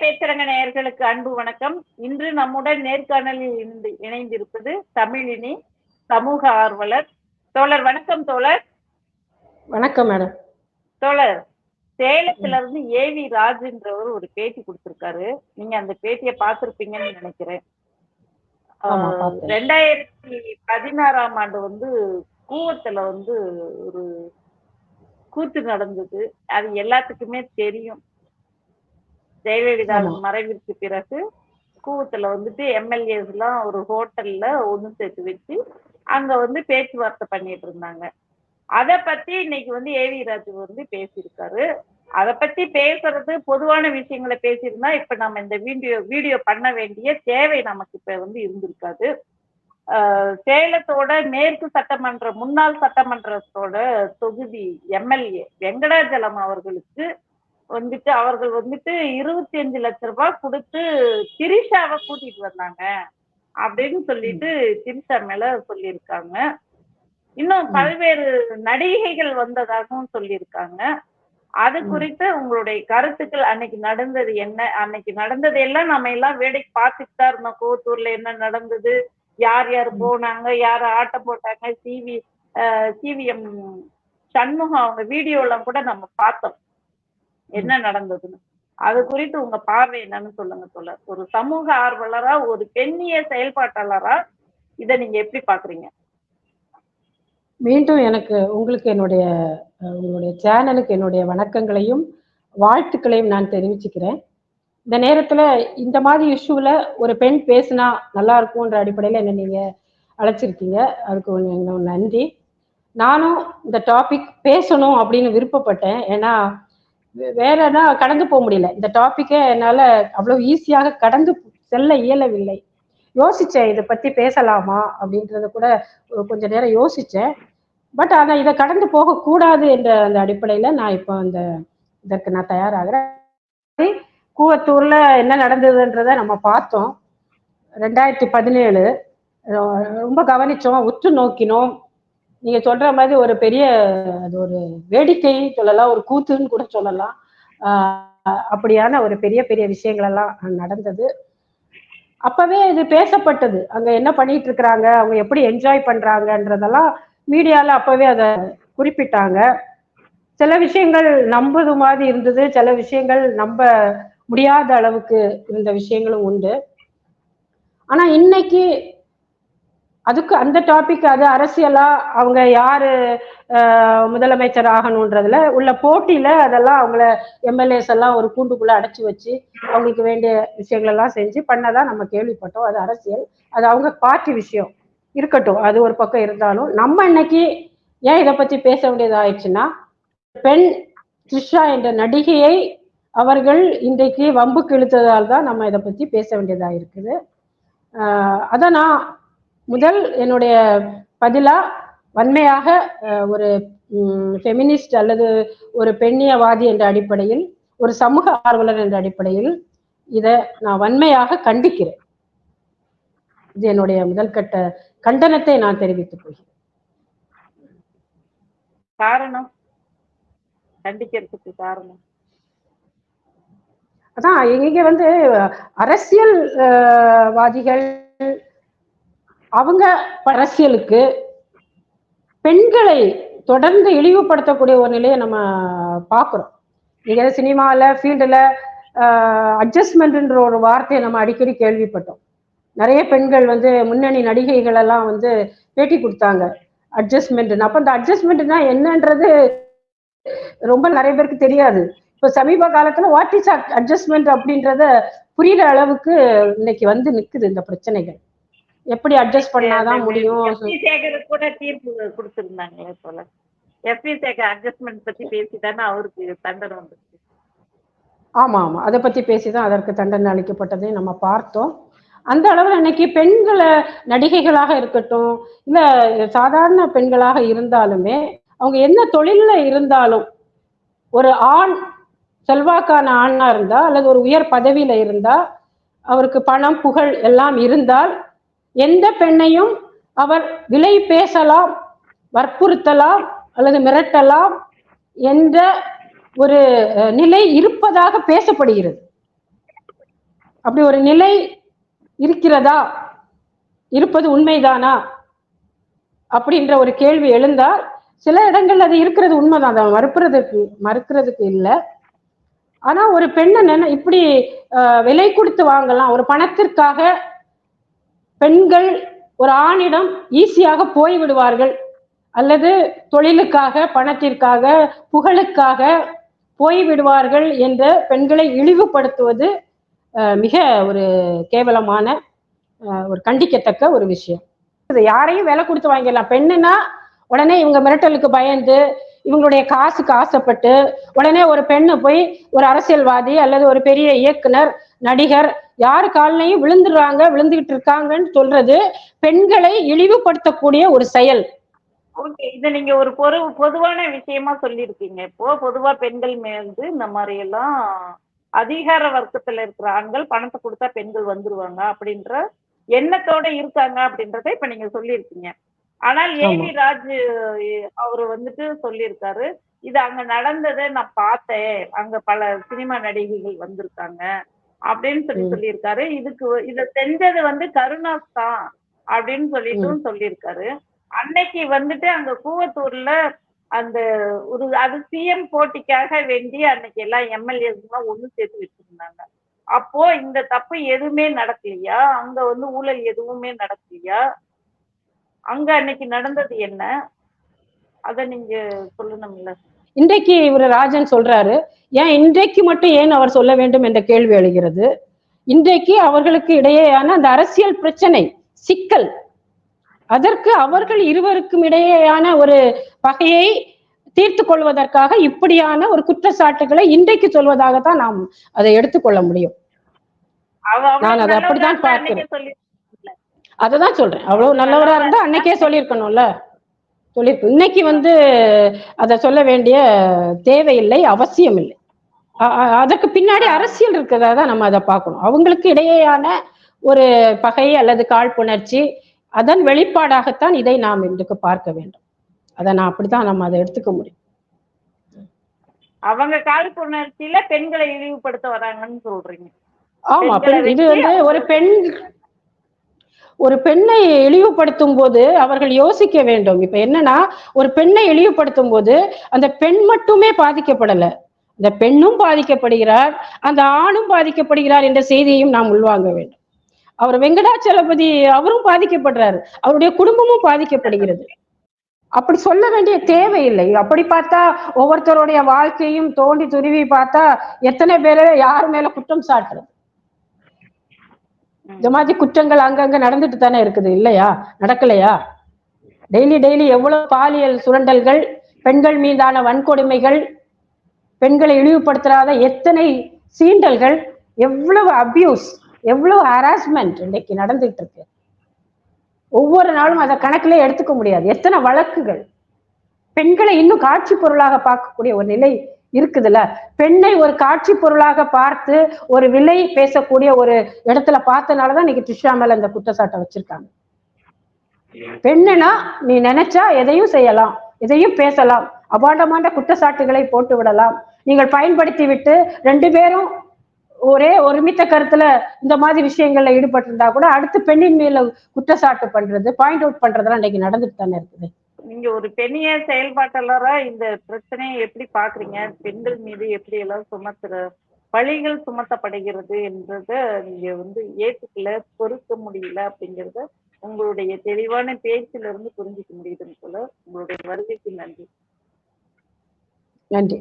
பேச்சரங்க நேயர்களுக்கு அன்பு வணக்கம். இன்று நம்முடன் நேர்காணலில் இணைந்து- இணைந்திருப்பது தமிழினி சமூக ஆர்வலர். தோழர் வணக்கம் தோழர். வணக்கம் மேடம். தோழர் சேலத்துல இருந்து ஏவி ராஜுன்றவர் ஒரு பேட்டி கொடுத்திருக்காரு. நீங்க அந்த பேட்டியை பார்த்திருப்பீங்கன்னு நினைக்கிறேன். ரெண்டாயிரத்தி பதினாறாம் ஆண்டு வந்து கூவத்துல வந்து ஒரு கூத்து நடந்தது. அது எல்லாத்துக்குமே தெரியும். ஜெயலலிதாவின் ஆமா. மறைவிற்கு பிறகு கூவத்துல வந்துட்டு எம்எல்ஏஸ் எல்லாம் ஒரு ஹோட்டல்ல ஒண்ணு சேர்த்து வச்சு அங்க வந்து பேச்சுவார்த்தை பண்ணிட்டு இருந்தாங்க. அத பத்தி இன்னைக்கு வந்து ஏவி ராஜு வந்து பேசியிருக்காரு. அத பத்தி பேசுறது பொதுவான விஷயங்களை பேசியிருந்தா இப்ப நம்ம இந்த வீடியோ வீடியோ பண்ண வேண்டிய தேவை நமக்கு இப்ப வந்து இருந்திருக்காது. சேலத்தோட மேற்கு சட்டமன்ற முன்னாள் சட்டமன்றத்தோட தொகுதி எம்எல்ஏ வெங்கடாஜலம் அவர்களுக்கு வந்துட்டு அவர்கள் வந்துட்டு இருபத்தி அஞ்சு லட்ச ரூபாய் கொடுத்து திரிஷாவை கூட்டிட்டு வந்தாங்க அப்படின்னு சொல்லிட்டு திரிஷா மேல சொல்லியிருக்காங்க. இன்னும். பல்வேறு நடிகைகள் வந்ததாகவும் சொல்லியிருக்காங்க. அது. குறித்து உங்களுடைய கருத்துக்கள் அன்னைக்கு நடந்தது என்ன? அன்னைக்கு நடந்தது எல்லாம் நம்ம எல்லாம் வேடிக்கை பார்த்துட்டு தான் இருந்தோம். கோத்தூர்ல என்ன நடந்தது? யார் யார். போனாங்க? யார் ஆட்டம் போட்டாங்க? சிவி சிவிஎம் சண்முகம் அவங்க வீடியோ எல்லாம் கூட நம்ம பார்த்தோம். என்ன நடந்ததுன்னு. அது குறித்து உங்க பார்வை என்னன்னு சொல்லுங்க தோழர். ஒரு சமூக ஆர்வலரா ஒரு பெண்ணிய செயல்பாட்டாளரா இத நீங்க எப்படி பாக்குறீங்க மீண்டும் எனக்கு உங்களுக்கு என்னுடைய உங்களுடைய சேனலுக்கு என்னுடைய வணக்கங்களையும் வாழ்த்துக்களையும் நான் தெரிவிச்சுக்கிறேன். இந்த நேரத்துல இந்த மாதிரி இஷ்யூவில் ஒரு பெண் பேசினா நல்லா இருக்கும்ன்ற அடிப்படையில் என்ன நீங்க அழைச்சிருக்கீங்க. அதுக்கு நன்றி. நானும் இந்த டாபிக் பேசணும் அப்படின்னு விருப்பப்பட்டேன். ஏன்னா வேற தான் கடந்து போக முடியல. இந்த டாப்பிக்கே என்னால் அவ்வளோ ஈஸியாக கடந்து செல்ல இயலவில்லை. யோசிச்சேன் இதை பற்றி பேசலாமா அப்படின்றத கூட கொஞ்ச நேரம் யோசிச்சேன். பட் ஆனால் இதை கடந்து போகக்கூடாது என்ற அந்த அடிப்படையில் நான் இப்போ அந்த இதற்கு நான் தயாராகிறேன். கூவத்தூர்ல என்ன நடந்ததுன்றதை நம்ம பார்த்தோம். ரெண்டாயிரத்தி பதினேழு ரொம்ப கவனிச்சோம் உற்று நோக்கினோம். நீங்க சொல்ற மாதிரி ஒரு பெரிய அது ஒரு வேடிக்கை சொல்லலாம் ஒரு கூத்துன்னு கூட சொல்லலாம். அப்படியான ஒரு பெரிய பெரிய விஷயங்கள் எல்லாம் நடந்தது. அப்பவே இது பேசப்பட்டது. அங்க என்ன பண்ணிட்டு இருக்கிறாங்க அவங்க எப்படி என்ஜாய் பண்றாங்கன்றதெல்லாம் மீடியால அப்பவே அதை குறிப்பிட்டாங்க. சில விஷயங்கள் நம்புது மாதிரி இருந்தது சில விஷயங்கள் நம்ப முடியாத அளவுக்கு இருந்த விஷயங்களும் உண்டு. ஆனா இன்னைக்கு அதுக்கு அந்த டாபிக் அது அரசியலா அவங்க யாரு முதலமைச்சர் ஆகணும்ன்றதுல உள்ள போட்டியில அதெல்லாம் அவங்கள எம்எல்ஏஸ் எல்லாம் ஒரு கூண்டுக்குள்ள அடைச்சு வச்சு அவங்களுக்கு வேண்டிய விஷயங்கள் எல்லாம் செஞ்சு பண்ணதா நம்ம கேள்விப்பட்டோம். அது அரசியல். அது அவங்க பார்ட்டி விஷயம். இருக்கட்டும். அது ஒரு பக்கம் இருந்தாலும் நம்ம இன்னைக்கு ஏன் இதை பத்தி பேச வேண்டியதாயிடுச்சுன்னா பெண் த்ரிஷா என்ற நடிகையை அவர்கள் இன்றைக்கு வம்புக்கு இழுத்ததால் தான் நம்ம இதை பத்தி பேச வேண்டியதா இருக்குது. ஆஹ் அதை நான் முதல் என்னுடைய பதிலா வன்மையாக ஒரு ஃபெமினிஸ்ட் அல்லது ஒரு பெண்ணியவாதி என்ற அடிப்படையில் ஒரு சமூக ஆர்வலர் என்ற அடிப்படையில் இதை நான் வன்மையாக கண்டிக்கிறேன். இது என்னுடைய முதல் கட்ட கண்டனத்தை நான் தெரிவித்துக் கொள்கிறேன். காரணம்? கண்டிக்கிறதுக்கு காரணம்? அதான் இங்க வந்து அரசியல் வாதிகள் அவங்க அரசியலுக்கு பெண்களை தொடர்ந்து இழிவுபடுத்தக்கூடிய ஒரு நிலையை நம்ம பார்க்குறோம். நீங்க சினிமாவில் ஃபீல்டில் அட்ஜஸ்ட்மெண்ட்ன்ற ஒரு வார்த்தையை நம்ம அடிக்கடி கேள்விப்பட்டோம். நிறைய பெண்கள் வந்து முன்னணி நடிகைகள் எல்லாம் வந்து பேட்டி கொடுத்தாங்க. அட்ஜஸ்ட்மெண்ட்னு அப்போ அந்த அட்ஜஸ்ட்மெண்ட்னா என்னன்றது ரொம்ப நிறைய பேருக்கு தெரியாது. இப்போ சமீப காலத்துல வாட் இஸ் அட்ஜஸ்ட்மெண்ட் அப்படின்றத புரியுற அளவுக்கு இன்னைக்கு வந்து நிக்குது இந்த பிரச்சனைகள். எப்படி அட்ஜஸ்ட் பண்ணாதான் முடியும்? சேகர் கூட தீர்ப்பு கொடுத்திருந்தாங்களே போல. எஸ்பி சேகர் அட்ஜஸ்ட்மெண்ட் பத்தி பேசிதானே அவருக்கு தண்டனை வந்துச்சு. ஆமா ஆமா. அதை பத்தி பேசிதான் அதற்கு தண்டனை அளிக்கப்பட்டதை நம்ம பார்த்தோம். அந்த அளவுல இன்னைக்கு பெண்களை நடிகைகளாக இருக்கட்டும் இல்ல சாதாரண பெண்களாக இருந்தாலுமே அவங்க என்ன தொழில்ல இருந்தாலும் ஒரு ஆண் செல்வாக்கான ஆணா இருந்தா அல்லது ஒரு உயர் பதவியில இருந்தா அவருக்கு பணம் புகழ் எல்லாம் இருந்தால் எந்த பெண்ணையும் அவர் விலை பேசலாம் வற்புறுத்தலாம் அல்லது மிரட்டலாம் என்ற ஒரு நிலை இருப்பதாக பேசப்படுகிறது. அப்படி ஒரு நிலை இருக்கிறதா? இருப்பது உண்மைதானா? அப்படின்ற ஒரு கேள்வி எழுந்தால் சில இடங்கள்ல அது இருக்கிறது உண்மைதான். அதை மறுப்புறதுக்கு மறுக்கிறதுக்கு இல்லை. ஆனா ஒரு பெண்ணை நினை இப்படி விலை கொடுத்து வாங்கலாம் ஒரு பணத்திற்காக பெண்கள் ஒரு ஆணிடம் ஈஸியாக போய் விடுவார்கள் அல்லது தொழிலுக்காக பணத்திற்காக புகழுக்காக போய் விடுவார்கள் என்ற பெண்களை இழிவுபடுத்துவது மிக ஒரு கேவலமான ஒரு கண்டிக்கத்தக்க ஒரு விஷயம். இது யாரையும் விலை கொடுத்து வாங்கிடலாம். பெண்ணுனா உடனே இவங்க மிரட்டலுக்கு பயந்து இவங்களுடைய காசுக்கு ஆசைப்பட்டு உடனே ஒரு பெண்ணு போய் ஒரு அரசியல்வாதி அல்லது ஒரு பெரிய இயக்குனர் நடிகர் யார் கால்லையும் விழுந்துடுறாங்க விழுந்துகிட்டு இருக்காங்கன்னு சொல்றது பெண்களை இழிவுபடுத்தக்கூடிய ஒரு செயல். ஓகே இதை நீங்க ஒரு பொது பொதுவான விஷயமா சொல்லியிருக்கீங்க. இப்போ பொதுவா பெண்கள் மீது இந்த மாதிரி எல்லாம் அதிகார வர்க்கத்துல இருக்கிற ஆண்கள் பணத்தை கொடுத்தா பெண்கள் வந்துருவாங்க அப்படின்ற எண்ணத்தோட இருக்காங்க அப்படின்றத இப்ப நீங்க சொல்லியிருக்கீங்க. ஆனால் ஏவி ராஜ் அவர் வந்துட்டு சொல்லியிருக்காரு இது அங்க நடந்ததை நான் பார்த்தேன். அங்க பல சினிமா நடிகைகள் வந்திருக்காங்க. அப்படின்னு சொல்லி. சொல்லியிருக்காரு. இதுக்கு இத செஞ்சது வந்து கருணாஸ் தான் அப்படின்னு சொல்லிட்டும் சொல்லியிருக்காரு. அன்னைக்கு வந்துட்டு அங்க கூவத்தூர்ல அந்த ஒரு அது சிஎம் போட்டிக்காக வேண்டி அன்னைக்கு எல்லா எல்லாம் ஒண்ணு சேர்த்து வச்சிருந்தாங்க. அப்போ இந்த தப்பு எதுவுமே நடக்கலையா? அங்க வந்து ஊழல் எதுவுமே நடக்கலையா? அங்க அன்னைக்கு நடந்தது என்ன? அத நீங்க சொல்லணும்ல. இன்றைக்கு இவர் ராஜன் சொல்றாரு ஏன் இன்றைக்கு மட்டும் ஏன் அவர் சொல்ல வேண்டும்? என்ற கேள்வி எழுகிறது. இன்றைக்கு அவர்களுக்கு இடையேயான அந்த அரசியல் பிரச்சனை சிக்கல் அதற்கு அவர்கள் இருவருக்கும் இடையேயான ஒரு பகையை தீர்த்து கொள்வதற்காக இப்படியான ஒரு குற்றச்சாட்டுகளை இன்றைக்கு சொல்வதாகத்தான் நாம் அதை எடுத்துக்கொள்ள முடியும். நான் அதை அப்படித்தான் பார்க்கிறேன். அததான் சொல்றேன். அவ்வளவு நல்லவரா இருந்தா அன்னைக்கே சொல்லியிருக்கணும்ல. சொல்லியிருக்கணும் இன்னைக்கு வந்து அதை சொல்ல வேண்டிய தேவையில்லை அவசியம் இல்லை அதற்கு பின்னாடி அரசியல் இருக்கிறதா தான் நம்ம அதை பார்க்கணும். அவங்களுக்கு இடையேயான ஒரு பகை அல்லது காழ்ப்புணர்ச்சி அதன் வெளிப்பாடாகத்தான் இதை நாம் இன்றைக்கு பார்க்க வேண்டும். அதை நான் அப்படித்தான் நம்ம அதை எடுத்துக்க முடியும். அவங்க காழ்ப்புணர்ச்சியில பெண்களை இழிவுபடுத்த வராங்கன்னு சொல்றீங்க. ஆமா இது வந்து ஒரு பெண் ஒரு பெண்ணை இழிவுபடுத்தும் போது அவர்கள் யோசிக்க வேண்டும். இப்ப என்னன்னா ஒரு பெண்ணை இழிவுபடுத்தும் போது அந்த பெண் மட்டுமே பாதிக்கப்படல. இந்த பெண்ணும் பாதிக்கப்படுகிறார் அந்த ஆணும் பாதிக்கப்படுகிறார் என்ற செய்தியையும் நாம் உள்வாங்க வேண்டும். அவர் வெங்கடாச்சலபதி அவரும் பாதிக்கப்படுறாரு. அவருடைய குடும்பமும் பாதிக்கப்படுகிறது. அப்படி சொல்ல வேண்டிய தேவையில்லை. அப்படி பார்த்தா ஒவ்வொருத்தருடைய வாழ்க்கையும் தோண்டி துருவி பார்த்தா எத்தனை பேரை யார் மேல குற்றம் சாட்டுறது? இந்த மாதிரி குற்றங்கள் அங்கங்க நடந்துட்டு தானே இருக்குது இல்லையா? நடக்கலையா? டெய்லி டெய்லி எவ்வளவு பாலியல் சுரண்டல்கள் பெண்கள் மீதான வன்கொடுமைகள் பெண்களை இழிவுபடுத்தாத எத்தனை சீண்டல்கள் எவ்வளவு அபியூஸ் எவ்வளவு ஹராஸ்மெண்ட் இன்னைக்கு நடந்துட்டு இருக்கு. ஒவ்வொரு நாளும் அதை கணக்கிலே எடுத்துக்க முடியாது. எத்தனை வழக்குகள். பெண்களை இன்னும் காட்சி பொருளாக பார்க்கக்கூடிய ஒரு நிலை இருக்குதுல்ல? பெண்ணை ஒரு காட்சி பொருளாக பார்த்து ஒரு விலை பேசக்கூடிய ஒரு இடத்துல பார்த்தனாலதான் இன்னைக்கு ட்ரிஷா மேல இந்த குற்றச்சாட்டை வச்சிருக்காங்க. பெண்ணுனா நீ நினைச்சா எதையும் செய்யலாம் எதையும் பேசலாம் அபாண்டமான குற்றச்சாட்டுகளை போட்டு விடலாம். நீங்கள் பயன்படுத்தி விட்டு ரெண்டு பேரும் ஒரே ஒருமித்த கருத்துல இந்த மாதிரி விஷயங்கள்ல ஈடுபட்டிருந்தா கூட அடுத்து பெண்ணின் மேல குற்றச்சாட்டு பண்றது பாயிண்ட் அவுட் பண்றதெல்லாம் இன்னைக்கு நடந்துட்டு தானே இருக்குது. நீங்க ஒரு பெண்ணிய செயல்பாட்டாளரா இந்த பிரச்சனையை எப்படி பாக்குறீங்க? பெண்கள் மீது எப்படி எல்லாம் சுமத்துற பழிகள் சுமத்தப்படுகிறது என்றத நீங்க வந்து ஏத்துக்கல பொறுக்க முடியல அப்படிங்கறத உங்களுடைய தெளிவான பேச்சில இருந்து புரிஞ்சுக்க முடியுதுன்னு போல உங்களுடைய வருகைக்கு நன்றி. நன்றி.